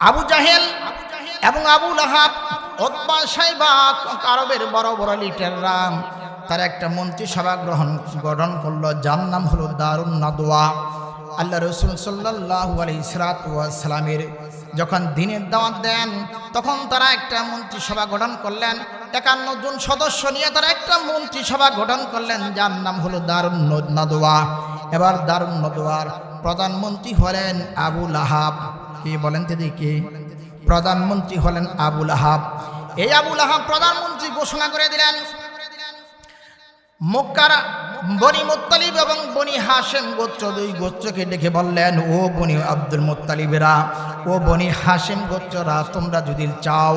আবু জাহেল এবং আবুল আহাব ওতবা সাইবা, আরবের বড় বড় লিটাররা তার একটা মন্ত্রিসভা গ্রহণ, গঠন করল, যার নাম হলো দারুণ নাদোয়া আল্লাহ রসুল সাল্লাহ আলী সালামের যখন দিনের দাওয়াত দেন, তখন তারা একটা মন্ত্রিসভা গঠন করলেন। একান্ন জন সদস্য নিয়ে তারা একটা মন্ত্রিসভা গঠন করলেন, যার নাম হলো দারুণ নাদোয়া এবার দারুণ নদোয়ার প্রধানমন্ত্রী হলেন আবুল আহাব কি বলেন দিদি প্রধানমন্ত্রী হলেন আবুল আহাব। এই আবুল আহাব প্রধানমন্ত্রী ঘোষণা করে দিলেন, মক্কার বনি মোত্তালিব এবং বনি হাসেম গোত্র দুই গোত্রকে ডেকে বললেন, ও বনি আব্দুল মোত্তালিবেরা, ও বনি হাসেম গোত্ররা, তোমরা যদি চাও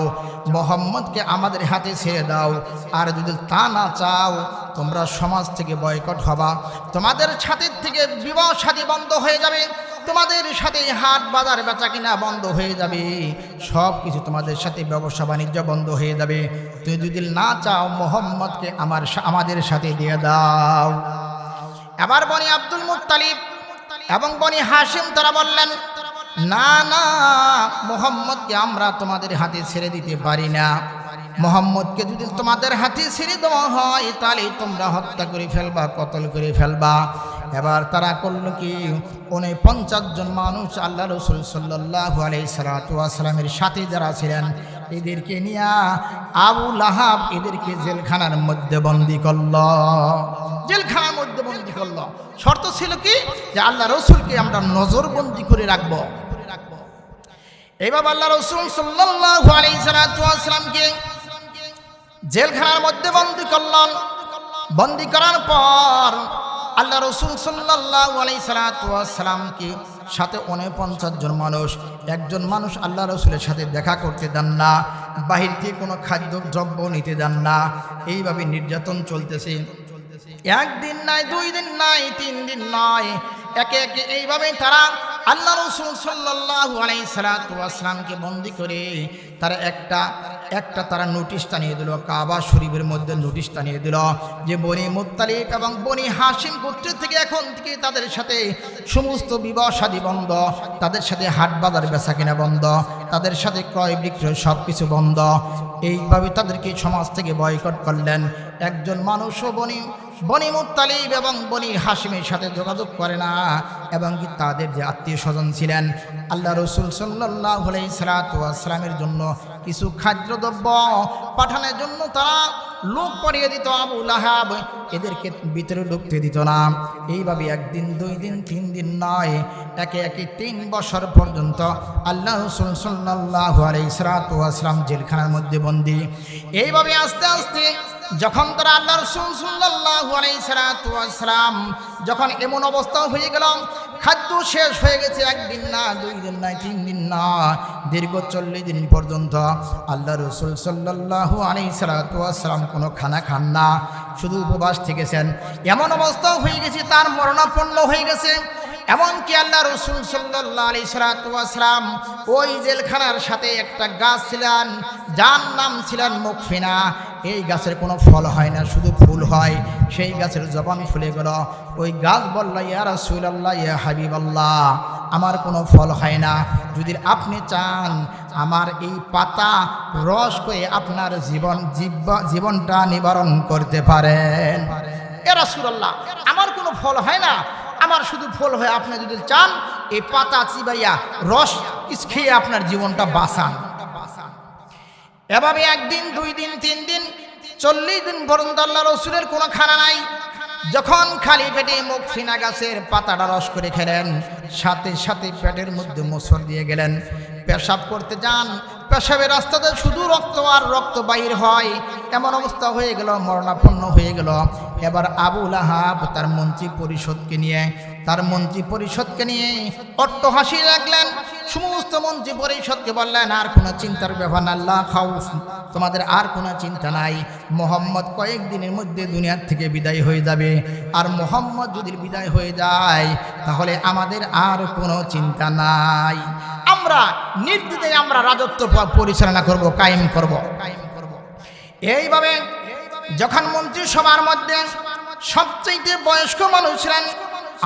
মোহাম্মদকে আমাদের হাতে ছেড়ে দাও, আর যদি তা না চাও, তোমরা সমাজ থেকে বয়কট হবা। তোমাদের ছাতির থেকে বিবাহ সাদী বন্ধ হয়ে যাবে। তোমাদের সাথে হাট বাজার বেচা কিনা বন্ধ হয়ে যাবে। সব কিছু তোমাদের সাথে ব্যবসা বাণিজ্য বন্ধ হয়ে যাবে। তুমি যদি না চাও, মোহাম্মদকে আমার আমাদের সাথে দিয়ে দাও। এবার বনি আব্দুল মুক্তালিব এবং বনি হাসিম তারা বললেন, না না, মোহাম্মদকে আমরা তোমাদের হাতে ছেড়ে দিতে পারি না। মোহাম্মদকে যদি তোমাদের হাতে ছেড়ে দেওয়া হয়, তাহলে তোমরা হত্যা করে ফেলবা, কতল করে ফেলবা। এবার তারা করল কি? উনি পঞ্চাশ জন মানুষ আল্লাহ রসুল সাল্লাহ আলাই সালাতামের সাথে যারা ছিলেন, এদেরকে নিয়ে আবু লাহাব এদেরকে জেলখানার মধ্যে বন্দি করল। জেলখানার মধ্যে বন্দি করল। শর্ত ছিল কি? যে আল্লাহ রসুলকে আমরা নজরবন্দি করে রাখব। এইভাবে আল্লাহ রসুল সাল্লাহ আলাই সালাতামকে জেলখানার মধ্যে বন্দি করলেন বন্দি করার পর আল্লাহ রসুল সাল্লাহ আলাই সালাতামকে সাথে উনপঞ্চাশ জন মানুষ, একজন মানুষ আল্লাহ রসুলের সাথে দেখা করতে দেন না, বাহির থেকে কোনো খাদ্য দ্রব্য নিতে দেন না। এইভাবে নির্যাতন চলতেছে। একদিন নাই, দুই দিন নাই, তিন দিন নয় একে একে এইভাবে তারা আল্লাহ রসুল সাল্লাহ আলাই সালাতামকে বন্দি করে তারা একটা একটা তারা নোটিশ টানিয়ে দিল, কাবা শরীফের মধ্যে নোটিশ টানিয়ে দিল যে বনি মুতালিক এবং বনি হাসিম গোত্রের থেকে এখন থেকে তাদের সাথে সমস্ত বিবাহ সাদী বন্ধ, তাদের সাথে হাট বাজার বেচা কেনা বন্ধ, তাদের সাথে ক্রয় বিক্রয় সব কিছু বন্ধ। এইভাবে তাদেরকে সমাজ থেকে বয়কট করলেন। একজন মানুষও বনি বনি মুতালিব এবং বনি হাসিমের সাথে যোগাযোগ করে না এবং কি তাদের যে আত্মীয় স্বজন ছিলেন, আল্লাহ রসুল সাল্লাহ সালাতামের জন্য কিছু খাদ্যদ্রব্য পাঠানোর জন্য তারা লোক পড়িয়ে দিত আবুল আহাব এদেরকে ভিতরে ঢুকতে দিত না। এইভাবে একদিন, দুই দিন, তিন দিন নয়, একে একে তিন বছর পর্যন্ত আল্লাহ রসুল সাল্লাহ আলাইসালাম জেলখানার মধ্যে বন্দি। এইভাবে আস্তে আস্তে যখন তারা আল্লাহ রসুল সাল্লাহ আলাইসালাম যখন এমন অবস্থা হয়ে গেল, খাদ্য শেষ হয়ে গেছে একদিন না, দুই দিন না, তিন দিন না, দীর্ঘ চল্লিশ দিন পর্যন্ত আল্লাহ রসুল সাল্লাহ আলাইসালাম কোনো খানা খান না, শুধু উপবাস থেকেছেন। এমন অবস্থাও হয়ে গেছে, তার মরণাপন্ন হয়ে গেছে। এমনকি আল্লাহ রসুল সাল্লাহ আলি সালাতাম ওই জেলখানার সাথে একটা গাছ ছিলেন, যার নাম ছিলেন মুখফিনা। এই গাছের কোনো ফল হয় না, শুধু ফুল হয়। সেই গাছের জবান ফুলে গেল। ওই গাছ বলল, ইয়া রসুল আল্লাহ ইয়া হাবিব আল্লাহ আমার কোনো ফল হয় না। যদি আপনি চান আমার এই পাতা রস করে আপনার জীবন জীবনটা নিবারণ করতে পারেন। এ রসুল্লাহ আমার কোনো ফল হয় না। আমার শুধু ফল হয়, আপনি যদি চান, এই পাতা চিবাইয়া রস খেয়ে আপনার জীবনটা বাঁচান। এভাবে একদিন, দুই দিন, তিন দিন, চল্লিশ দিন পর্যন্ত রসুলের কোনো খানা নাই। যখন খালি পেটে মুখ ফিনা গাছের পাতাটা রস করে খেলেন, সাথে সাথে পেটের মধ্যে মোসর দিয়ে গেলেন। পেশাব করতে যান, পেশাবের রাস্তাতে শুধু রক্ত আর রক্ত বাইর হয়, এমন অবস্থা হয়ে গেল, মরণাপন্ন হয়ে গেল। এবার আবুল আহাব তার মন্ত্রী পরিষদকে নিয়ে, তার মন্ত্রী পরিষদকে নিয়ে অট্ট হাসি রাখলেন। সমস্ত মন্ত্রী পরিষদকে বললেন, আর কোনো চিন্তার ব্যাপার না, আল্লাহ খাউফ। তোমাদের আর কোনো চিন্তা নাই। মোহাম্মদ কয়েকদিনের মধ্যে দুনিয়ার থেকে বিদায় হয়ে যাবে। আর মোহাম্মদ যদি বিদায় হয়ে যায়, তাহলে আমাদের আর কোনো চিন্তা নাই। আমরা নির্দিতে আমরা রাজত্ব পরিচালনা করব, কায়েম করব। এইভাবে যখন মন্ত্রিসভার মধ্যে সবচেয়ে বয়স্ক মানুষ ছিলেন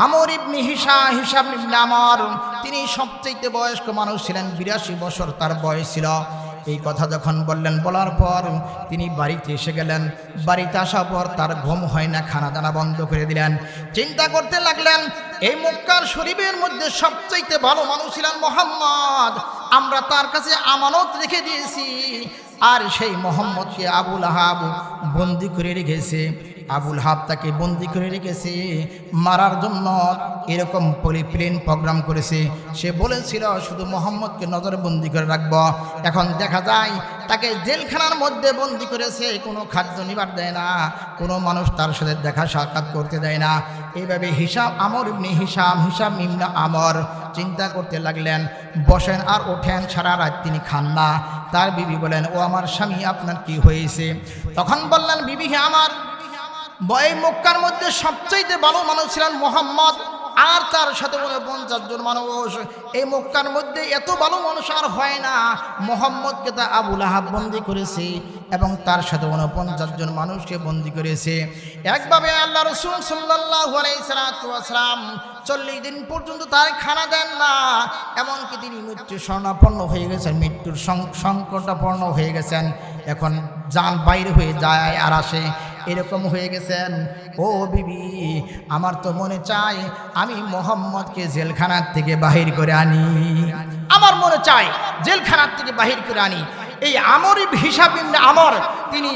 আমর ইবনি হিসা হিসাব ইবনে তিনি সবচেয়ে বয়স্ক মানুষ ছিলেন, বিরাশি বছর তার বয়স ছিল। এই কথা যখন বললেন, বলার পর তিনি বাড়িতে এসে গেলেন। বাড়িতে আসার পর তার ঘুম হয় না খানা দানা বন্ধ করে দিলেন। চিন্তা করতে লাগলেন, এই মক্কার শরীফের মধ্যে সবচাইতে ভালো মানুষ ছিলেন মোহাম্মদ। আমরা তার কাছে আমানত রেখে দিয়েছি। আর সেই মোহাম্মদকে আবুল আহাব বন্দি করে রেখেছে। আবুল হাব তাকে বন্দি করে রেখেছে। মারার জন্য এরকম পলিপ্লেন প্রোগ্রাম করেছে। সে বলেছিল, শুধু মোহাম্মদকে নজরবন্দি করে রাখব। এখন দেখা যায়, তাকে জেলখানার মধ্যে বন্দি করেছে। কোনো খাদ্য নিবার দেয় না। কোনো মানুষ তার সাথে দেখা সাক্ষাৎ করতে দেয় না। এইভাবে হিসাব আমর ইবনে হিসাম হিসাব ইমনা আমর চিন্তা করতে লাগলেন। বসেন আর ওঠেন, সারা রাত তিনি খান না। তার বিবি বলেন, ও আমার স্বামী, আপনার কি হয়েছে? তখন বললেন বিবি আমার এই মক্কার মধ্যে সবচাইতে ভালো মানুষ ছিলেন মোহাম্মদ, আর তার সাথে বলে পঞ্চাশ জন মানুষ। এই মক্কার মধ্যে এত ভালো মানুষ আর হয় না। মোহাম্মদকে তা আবুল আহাব বন্দি করেছে এবং তার সাথে পঞ্চাশ জন মানুষকে বন্দি করেছে। একভাবে আল্লাহ রসুল সাল্লাহ আলাইসালাম চল্লিশ দিন পর্যন্ত তার খানা দেন না। এমনকি তিনি মৃত্যু স্বর্ণাপন্ন হয়ে গেছেন, মৃত্যুর সংকটাপন্ন হয়ে গেছেন। এখন যান বাইরে হয়ে যায় আর আসে। এরকম হয়ে গেছেন। ও বিবি, আমার তো মনে চায় আমি মোহাম্মদকে জেলখানার থেকে বাহির করে আনি। আমার মনে চায় জেলখানার থেকে বাহির করে আনি। এই আমর হিসাব আমর, তিনি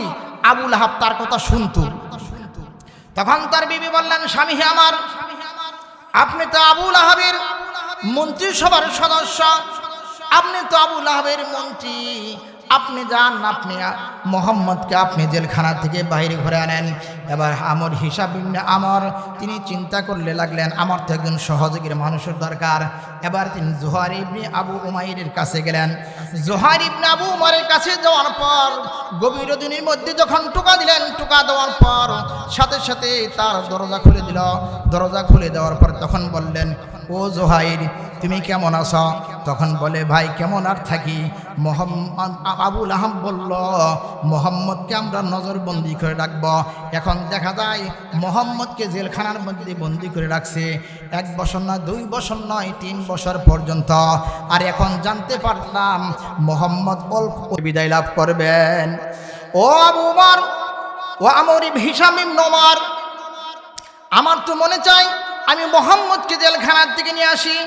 আবুল আহাব তার কথা শুনতো। তখন তার বিবি বললেন, স্বামী আমার, আপনি তো আবুল আহাবের মন্ত্রিসভার সদস্য, আপনি তো আবুল আহাবের মন্ত্রী। আপনি যান, আপনি মোহাম্মদকে আপনি জেলখানা থেকে বাইরে ঘরে আনেন। এবার আমর হিসাব আমর, তিনি চিন্তা করলে লাগলেন, আমার তো একজন সহযোগীর মানুষের দরকার। এবার তিনি জোহার ইবনে আবু উমাইরের কাছে গেলেন। জোহার ইবনে আবু উমারের কাছে যাওয়ার পর, গভীর দিনের মধ্যে যখন টোকা দিলেন, টোকা দেওয়ার পর, সাথে সাথে তার দরজা খুলে দিল। দরজা খুলে দেওয়ার পর তখন বললেন, ও জোহাইর, তুমি কেমন আছো? তখন বলে, ভাই, কেমন আর থাকি? মোহাম্মদ আবুল আহম বলল, মোহাম্মদকে আমরা নজরবন্দি করে রাখব। এখন দেখা যায়, মোহাম্মদকে জেলখানার মধ্যে বন্দি করে রাখছে। এক বছর নয়, দুই বছর নয়, তিন বছর পর্যন্ত। আর এখন জানতে পারলাম, মোহাম্মদ অল্প বিদায় লাভ করবেন। ও আবু উমর, ও আমর হিসামিম নমার আমার তো মনে চাই, আমি মোহাম্মদকে জেলখানার থেকে নিয়ে আসি।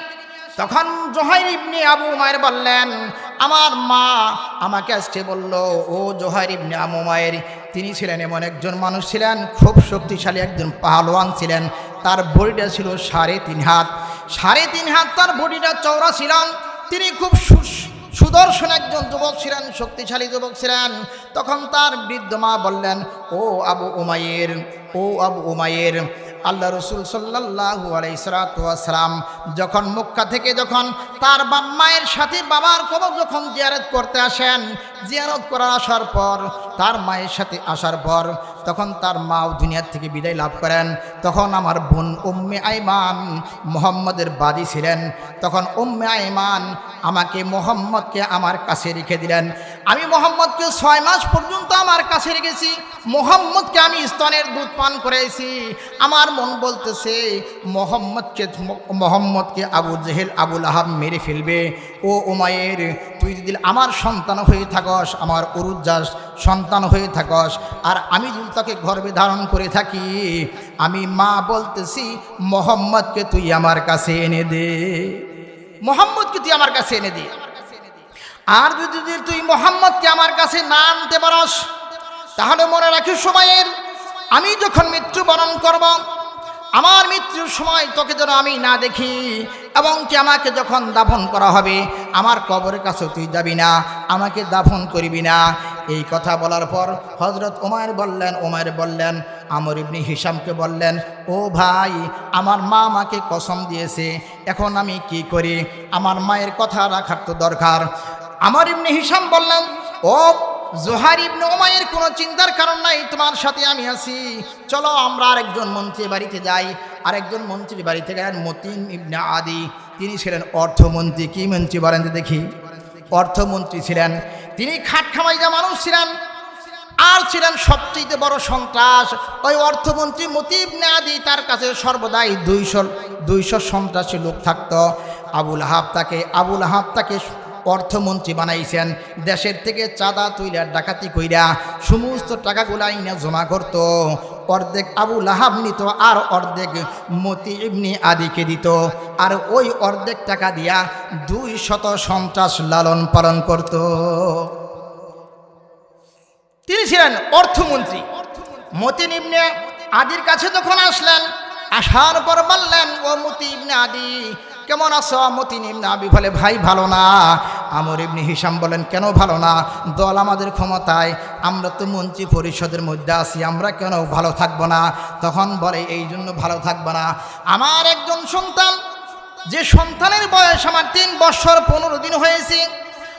তখন জোহাইর ইবনে আবু মায়ের বললেন, আমার মা আমাকে আজকে বলল, ও জোহাইর ইবনে আবু মায়ের তিনি ছিলেন এমন একজন মানুষ ছিলেন, খুব শক্তিশালী একজন পাহলোয়ান ছিলেন। তার বডিটা ছিল সাড়ে তিন হাত। সাড়ে তিন হাত তার বডিটা চওড়া ছিলেন তিনি খুব সুদর্শন একজন যুবক ছিলেন, শক্তিশালী যুবক ছিলেন। তখন তার বৃদ্ধ মা বললেন, ও আবু উমায়ের ও আবু উমাইয়ের আল্লাহ রসুল সাল্লাহু আলাইসালাম যখন মুক্কা থেকে যখন তার বাপ মায়ের সাথে বাবার কবর যখন জিয়ারত করতে আসেন, জিয়ারত করে আসার পর, তার মায়ের সাথে আসার পর তখন তার মাও দুনিয়ার থেকে বিদায় লাভ করেন। তখন আমার বোন উম্মে আইমান মোহাম্মদের বাদী ছিলেন। তখন উম্মে আইমান আমাকে মোহাম্মদকে আমার কাছে রেখে দিলেন। আমি মোহাম্মদকে ছয় মাস পর্যন্ত আমার কাছে রেখেছি। মোহাম্মদকে আমি স্তনের দুধ পান করেছি। আমার মন বলতেছে, মোহাম্মদকে মোহাম্মদকে আবু জেহেল, আবুল আহাব মেরে ফেলবে। ও উমায়ের তুই যদি আমার সন্তান হয়ে থাকস, আমার উরুজ্জাস সন্তান হয়ে থাকস, আর আমি যদি তাকে গর্বে ধারণ করে থাকি, আমি মা বলতেছি, মোহাম্মদকে তুই আমার কাছে এনে দে। মোহাম্মদকে তুই আমার কাছে এনে দে। আর যদি যদি তুই মোহাম্মদকে আমার কাছে না আনতে পারস, তাহলে মনে রাখিস সময়ের আমি যখন মৃত্যুবরণ করব আমার মৃত্যুর সময় তোকে যেন আমি না দেখি, এবং কি আমাকে যখন দাফন করা হবে, আমার কবরের কাছে তুই যাবি না, আমাকে দাফন করবি না। এই কথা বলার পর হজরত ওমায়ের বললেন ওমায়ের বললেন, আমর ইবনি হিসামকে বললেন, ও ভাই, আমার মা আমাকে কসম দিয়েছে, এখন আমি কি করি? আমার মায়ের কথা রাখার তো দরকার। আমার ইবনে হিসাম বললেন, ও জোহার ইবনে ওমায়ের কোনো চিন্তার কারণ নাই, তোমার সাথে আমি আছি। চলো আমরা আরেকজন মন্ত্রীর বাড়িতে যাই। আরেকজন মন্ত্রীর বাড়িতে গেলেন মতিন ইবনে আদি। তিনি ছিলেন অর্থমন্ত্রী। কি মন্ত্রী বলেন দেখি? অর্থমন্ত্রী ছিলেন। তিনি খাট খামাইজা মানুষ ছিলেন। আর ছিলেন সবচেয়ে বড় সন্ত্রাস। ওই অর্থমন্ত্রী মতিব নাদি তার কাছে সর্বদাই দুইশো দুইশো সন্ত্রাসী লোক থাকতো। আবুল আহাব তাকে, আবুল আহাব তাকে অর্থমন্ত্রী বানাইছেন। দেশের থেকে চাঁদা তুইলা ডাকাতি কইরা সমস্ত টাকাগুলা ইনা জমা করত। অর্ধেক আবু লাহাব নিত আর অর্ধেক মতি ইবনি আদিকে দিত। আর ওই অর্ধেক টাকা দিয়া দুই শত সন্ত্রাস লালন পালন করত। তিনি ছিলেন অর্থমন্ত্রী। মতি ইবনে আদির কাছে যখন আসলেন, আসার পর বললেন, ও মতি ইবনে আদি কেমন আছো? মতিন ইবনে আবি বলে, ভাই, ভালো না। আমর ইমনি হিসাম বলেন, কেন ভালো না? দল আমাদের ক্ষমতায়, আমরা তো মন্ত্রী পরিষদের মধ্যে আছি, আমরা কেন ভালো থাকব না? তখন বলে, এই জন্য ভালো থাকব না। আমার একজন সন্তান, যে সন্তানের বয়স আমার তিন বছর পনেরো দিন হয়েছে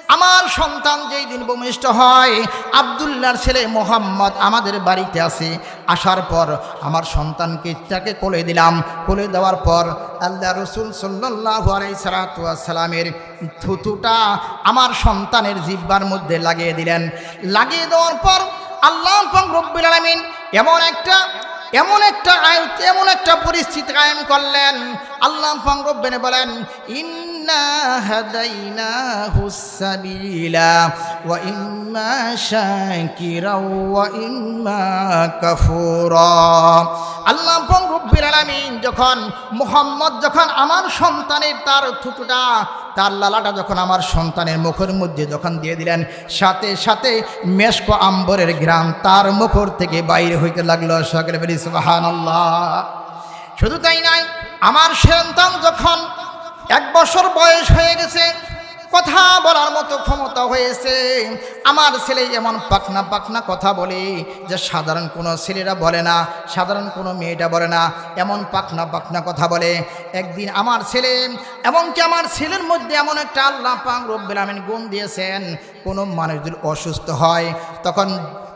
আমার সন্তান যেই দিন ভূমিষ্ঠ হয় আবদুল্লার ছেলে মোহাম্মদ আমাদের বাড়িতে আসে আসার পর আমার সন্তানকে তাকে কোলে দিলাম। কোলে দেওয়ার পর আল্লাহ রসুল সাল্লাহ সালামের থুতুটা আমার সন্তানের জিব্বার মধ্যে লাগিয়ে দিলেন। লাগিয়ে দেওয়ার পর আল্লাহ রব্বুল আলমিন এমন একটা এমন একটা এমন একটা পরিস্থিতি কায়েম করলেন। আল্লাহ ফাংরব্বেনে বলেন ইন্না হাদাইনাহু সাবিলা ওয়া ইম্মা শাকিরা ওয়া ইম্মা কাফুরা আল্লাহ ফাংরব্বিল আলামিন যখন মুহাম্মদ যখন আমার সন্তানের তার থুতুটা, তার লালাটা যখন আমার সন্তানের মুখের মধ্যে যখন দিয়ে দিলেন, সাথে সাথে মেশকো আম্বরের গ্রাম তার মুখর থেকে বাইরে হইতে লাগল সকলে বলি সুবাহান শুধু তাই নাই আমার সন্তান যখন এক বছর বয়স হয়ে গেছে, কথা বলার মতো ক্ষমতা হয়েছে। আমার ছেলে এমন পাখনা পাখনা কথা বলে যে সাধারণ কোনো ছেলেরা বলে না, সাধারণ কোনো মেয়েটা বলে না, এমন পাখনা পাখনা কথা বলে। একদিন আমার ছেলে, এমনকি আমার ছেলের মধ্যে এমন একটা আল্লাহ পাক রব্বিল আমিন গুণ দিয়েছেন, কোনো মানুষ যদি অসুস্থ হয়, তখন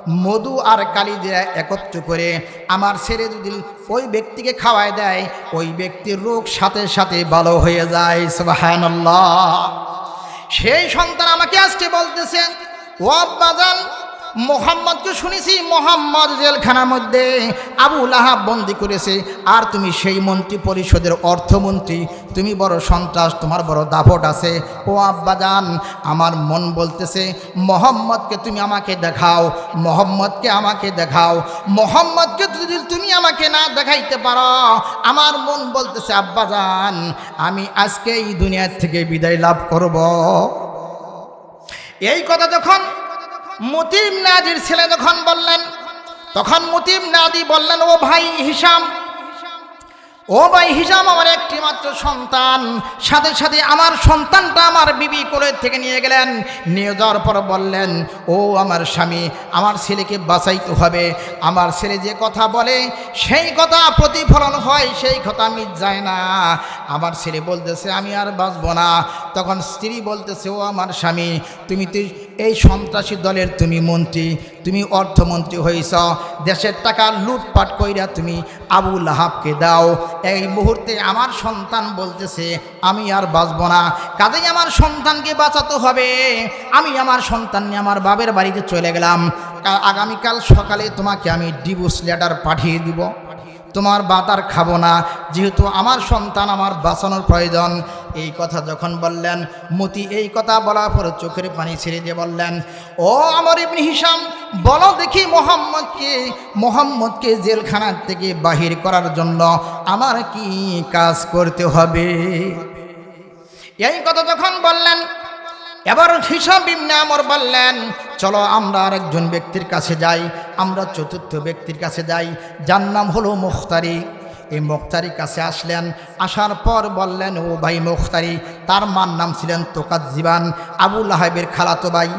মধু আর কালি দিয়ে একত্র করে আমার ছেলে যদি ওই ব্যক্তিকে খাওয়ায় দেয়, ওই ব্যক্তির রোগ সাথে সাথে ভালো হয়ে যায়। সুবহানাল্লাহ। সেই সন্তান আমাকে আজকে বলতেছে, ও আব্বাজান মোহাম্মদকে শুনেছি, মোহাম্মদ জেলখানার মধ্যে আবু লাহাব বন্দি করেছে। আর তুমি সেই মন্ত্রী পরিষদের অর্থমন্ত্রী, তুমি বড় সন্ত্রাস, তোমার বড় দাপট আছে। ও আব্বাজান আমার মন বলতেছে, মোহাম্মদকে তুমি আমাকে দেখাও, মোহাম্মদকে আমাকে দেখাও, মোহাম্মদকে যদি তুমি আমাকে না দেখাইতে পারো, আমার মন বলতেছে আব্বাজান আমি আজকে এই দুনিয়ার থেকে বিদায় লাভ করব। এই কথা যখন মতিম নাদির ছেলে যখন বললেন তখন মুতিম নাদি বললেন ও ভাই হিসাম ও ভাই হিসাম আমার একটি মাত্র সন্তান। সাথে সাথে আমার সন্তানটা আমার বিবি কোলের থেকে নিয়ে গেলেন। নিয়ে যাওয়ার পর বললেন, ও আমার স্বামী, আমার ছেলেকে বাঁচাইতে হবে। আমার ছেলে যে কথা বলে, সেই কথা প্রতিফলন হয়, সেই কথা আমি যায় না। আমার ছেলে বলতেছে, আমি আর বাঁচব না। তখন স্ত্রী বলতেছে, ও আমার স্বামী, তুমি তো এই সন্ত্রাসী দলের তুমি মন্ত্রী। তুমি অর্থমন্ত্রী হয়েছ, দেশের টাকা লুটপাট কইরা তুমি আবু লাহাবকে দাও। এই মুহূর্তে আমার সন্তান বলতেছে, আমি আর বাঁচব না। কাজেই আমার সন্তানকে বাঁচাতে হবে। আমি আমার সন্তান নিয়ে আমার বাবের বাড়িতে চলে গেলাম। আগামীকাল সকালে তোমাকে আমি ডিভোর্স লেটার পাঠিয়ে দিব। তোমার বাতার খাব না। যেহেতু আমার সন্তান আমার বাঁচানোর প্রয়োজন। এই কথা যখন বললেন, মতি এই কথা বলার পর চোখের পানি ছেড়ে দিয়ে বললেন, ও আমার ইবনি হিসাম বলো দেখি মোহাম্মদকে মোহাম্মদকে জেলখানার থেকে বাহির করার জন্য আমার কি কাজ করতে হবে? এই কথা যখন বললেন, এবার হিসাব ইবনে আমর বললেন, চলো আমরা আরেকজন ব্যক্তির কাছে যাই, আমরা চতুর্থ ব্যক্তির কাছে যাই, যার নাম হলো মুখতারি। এই মুখতারির কাছে আসলেন, আসার পর বললেন, ও ভাই মুখতারি, তার মার নাম ছিলেন তোকাত জীবান আবুল আহাবের খালাতো ভাই।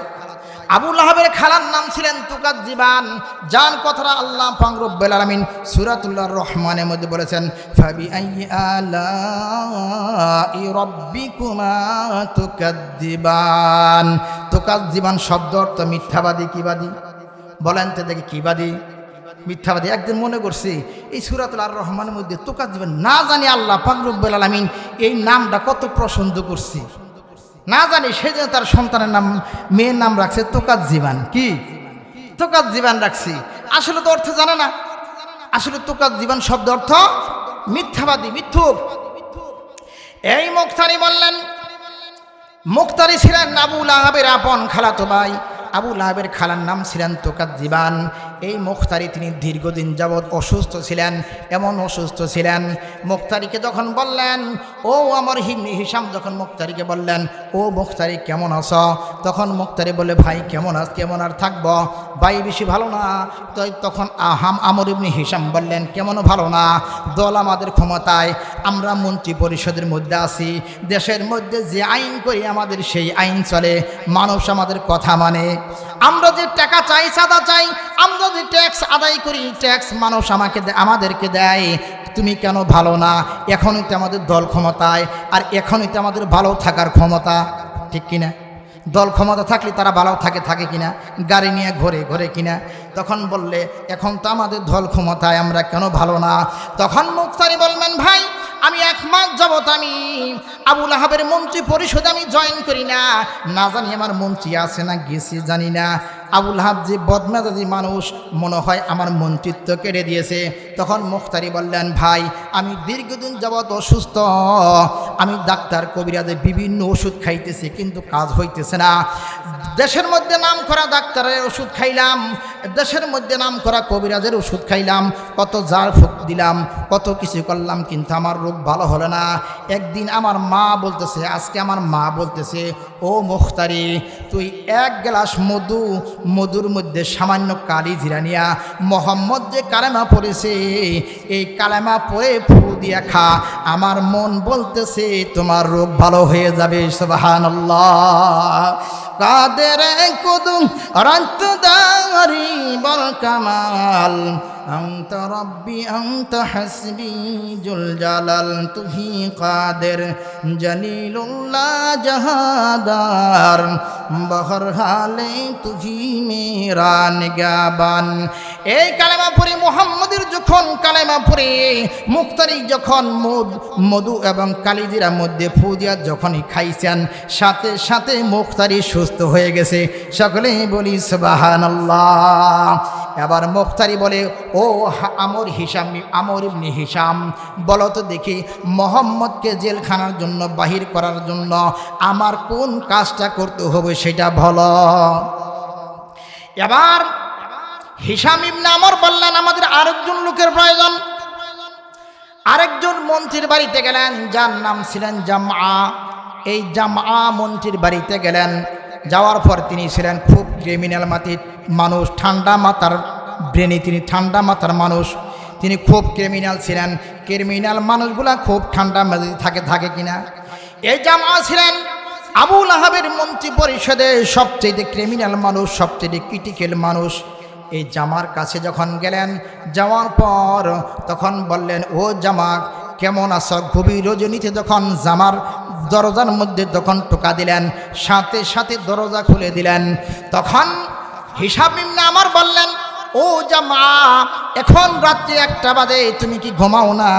আবুল আহাবের খালার নাম ছিলেন তুকাত জীবান। যার কথাটা আল্লাহ ফাংরব্বুল আলমিন সুরাতুল্লাহ রহমানের মধ্যে বলেছেন ফাবি তুকাদ্দিবান শব্দ অর্থ মিথ্যাবাদী কিবাদী বলেন তো দেখি কিবাদী মিথ্যাবাদী। একদিন মনে করছি, এই সুরাতুল আর রহমানের মধ্যে তোকাত দিবেন না জানি আল্লাহ ফাকরুব্বুল আলমিন এই নামটা কত পছন্দ করছি। না জানি সেই জন্য তার সন্তানের নাম, মেয়ের নাম রাখছে তোকাত জীবান। কি? তোকাজ জীবন রাখছি। আসলে তো অর্থ জানে না। আসলে তোকাজ জীবন শব্দ অর্থ মিথ্যাবাদী, মিথ্যুক। এই মুক্তারি বললেন, মুক্তারি ছিলেন আবুল আহাবের আপন খালাতো ভাই। আবুল আহাবের খালার নাম ছিলেন তোকাত জীবান। এই মুখতারি তিনি দীর্ঘদিন যাবৎ অসুস্থ ছিলেন, এমন অসুস্থ ছিলেন। মুখতারিকে যখন বললেন, ও আমার হিমনি হিসাম যখন মুখতারিকে বললেন, ও মুখতারি কেমন আছ? তখন মুখতারি বলে ভাই, কেমন আস কেমন আর থাকব? ভাই, বেশি ভালো না? তো তখন আহাম আমর ইবনি হিসাম বললেন, কেমন ভালো না? দল আমাদের ক্ষমতায়, আমরা মন্ত্রী পরিষদের মধ্যে আছি। দেশের মধ্যে যে আইন করি, আমাদের সেই আইন চলে। মানুষ আমাদের কথা মানে। আমরা যে টাকা চাই চাঁদা চাই আমরা যে ট্যাক্স আদায় করি ট্যাক্স মানুষ আমাকে আমাদেরকে দেয়, তুমি কেন ভালো না? এখনই তো আমাদের দল ক্ষমতায়, আর এখনই তো আমাদের ভালো থাকার ক্ষমতা, ঠিক কিনা? দল ক্ষমতা থাকলে তারা ভালো থাকে থাকে কিনা? গাড়ি নিয়ে ঘরে ঘরে কিনা? তখন বললে, এখন তো আমাদের দল ক্ষমতায়, আমরা কেন ভালো না? তখন মুক্তারি বলবেন ভাই, আমি এক মাস যাবত আমি আবুল আহাবের মন্ত্রী পরিষদে আমি জয়েন করি না। না জানি আমার মন্ত্রী আছে না গেছি, জানি না। আবুল হাব যে বদমেজাজি মানুষ, মনে হয় আমার মন্ত্রিত্ব কেড়ে দিয়েছে তখন মুখতারি বললেন, ভাই, আমি দীর্ঘদিন যাবৎ অসুস্থ। আমি ডাক্তার কবিরাজে বিভিন্ন ওষুধ খাইতেছি, কিন্তু কাজ হইতেছে না। দেশের মধ্যে নাম করা ডাক্তারের ওষুধ খাইলাম, দেশের মধ্যে নাম করা কবিরাজের ওষুধ খাইলাম। কত জার ফুক দিলাম, কত কিছু করলাম, কিন্তু আমার রোগ ভালো হলো না। একদিন আমার মা বলতেছে, আজকে আমার মা বলতেছে, ও মুখতারি, তুই এক গ্লাস মধু মধুর মধ্যে সামান্য কালি জিরানিয়া মোহাম্মদ যে কালেমা পড়েছে, এই কালেমা পড়ে ফু দিয়া খা। আমার মন বলতেছে, তোমার রোগ ভালো হয়ে যাবে সুবাহান কাদের কুদুম রন্ত দারি বল কামাল। أنت ربي أنت حسبي ذو الجلال تهي قادر جليل الله جهادار بخر حالي تهي میرا نگابان এই কালেমা পড়ে মোহাম্মদের যখন কালেমা পড়ে মুক্তারি যখন মদ, মধু এবং কালিজিরা মধ্যে ফুদিয়া যখনই খাইছেন, সাথে সাথে মুক্তারি সুস্থ হয়ে গেছে। সকলেই বলি সুবাহান এবার মুক্তারি বলে, ও আমর হিসাম, আমর ইবনি হিসাম, বলো তো দেখি, মোহাম্মদকে জেলখানার জন্য, বাহির করার জন্য আমার কোন কাজটা করতে হবে সেটা বলো। এবার হিসাম ইবনে আমর বললেন, আমাদের আরেকজন লোকের প্রয়োজন। আরেকজন মন্ত্রীর বাড়িতে গেলেন, যার নাম ছিলেন জামা এই জামা মন্ত্রীর বাড়িতে গেলেন, যাওয়ার পর তিনি ছিলেন খুব ক্রিমিনাল মাটির মানুষ, ঠান্ডা মাথার ব্রেনে তিনি ঠান্ডা মাথার মানুষ। তিনি খুব ক্রিমিনাল ছিলেন ক্রিমিনাল মানুষগুলা খুব ঠান্ডা মেজাজে থাকে থাকে কিনা। এই জামা ছিলেন আবুল আহাবের মন্ত্রী পরিষদে সবচেয়ে ক্রিমিনাল মানুষ, সবচেয়ে ক্রিটিক্যাল মানুষ। এই জামার কাছে যখন গেলেন, যাওয়ার পর তখন বললেন, ও জামা, কেমন আছো? গভীর রজনীতে যখন জামার দরজার মধ্যে তখন টোকা দিলেন, সাথে সাথে দরজা খুলে দিলেন। তখন হিসাব নিম্নে আমার বললেন, ও জামা, এখন রাত্রি একটা বাজে, তুমি কি ঘুমাও না?